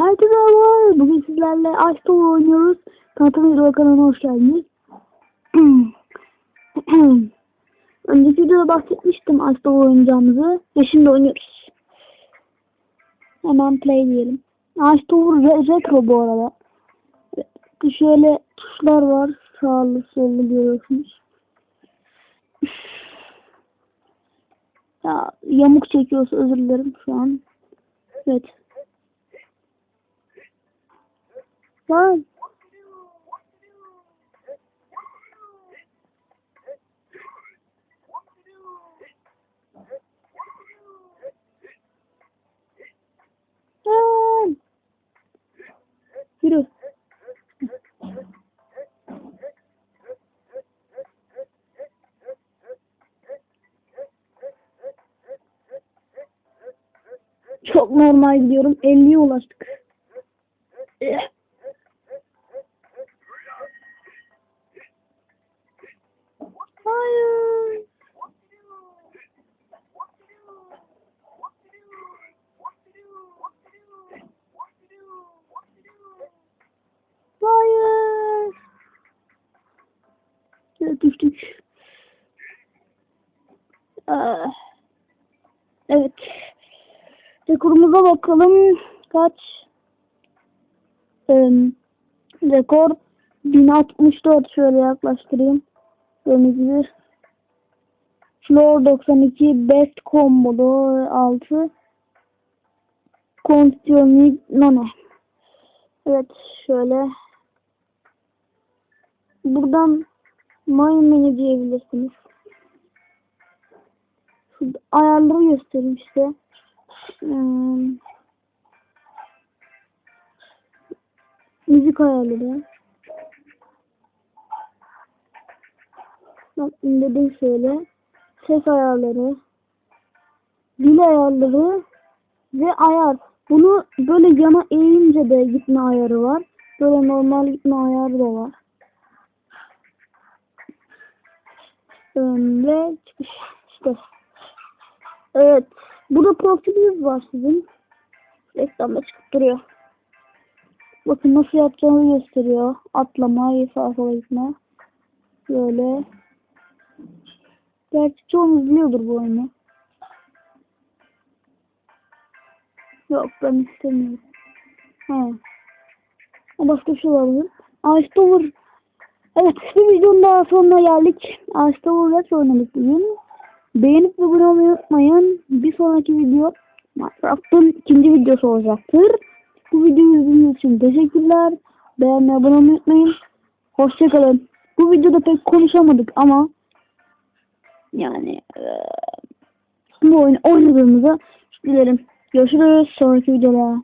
Herkese merhaba. Bugün sizlerle Ice oynuyoruz. Tanıtım video kanalına hoş geldiniz. Önceki videoda bahsetmiştim Ice Tower oynayacağımızı. Ve şimdi oynuyoruz. Hemen play diyelim. Ice Tower re- retro bu arada. Şöyle tuşlar var. Sağlı sollu görüyorsunuz. Ya yamuk çekiyorsa özür dilerim şu an. Evet. Lan. Lan. Yürü. Çok normal gidiyorum. 50'ye ulaştık. Evet düştük. Ah. Evet. Rekorumuza bakalım. Kaç? Ee, rekor 1064 şöyle yaklaştırayım. Gördüğünüz. Floor 92 Best Combo'da 6 Constitution None. Evet şöyle. Buradan My Menu diyebilirsiniz. Şurada ayarları göstereyim işte. Hmm. Müzik ayarları. Bak indirdim şöyle. Ses ayarları. Dil ayarları. Ve ayar. Bunu böyle yana eğince de gitme ayarı var. Böyle normal gitme ayarı da var. Ön ve çıkış işte. Evet. Burada profiliniz var sizin. Reklamda çıkıp duruyor. Bakın nasıl yapacağını gösteriyor. Atlama, sola gitme. Böyle. Gerçi çoğunuz biliyordur bu oyunu. Yok ben istemiyorum. Ha. Başka bir şey olabilir. Ice Tower. Evet bir videonun daha sonuna geldik. Tower Retro oynadık bugün. Beğenip abone olmayı unutmayın. Bir sonraki video Minecraft'ın ikinci videosu olacaktır. Bu videoyu izlediğiniz için teşekkürler. Beğenmeyi abone olmayı unutmayın. Hoşçakalın. Bu videoda pek konuşamadık ama yani bu oyunu oynadığımızı dilerim. Görüşürüz sonraki videoda.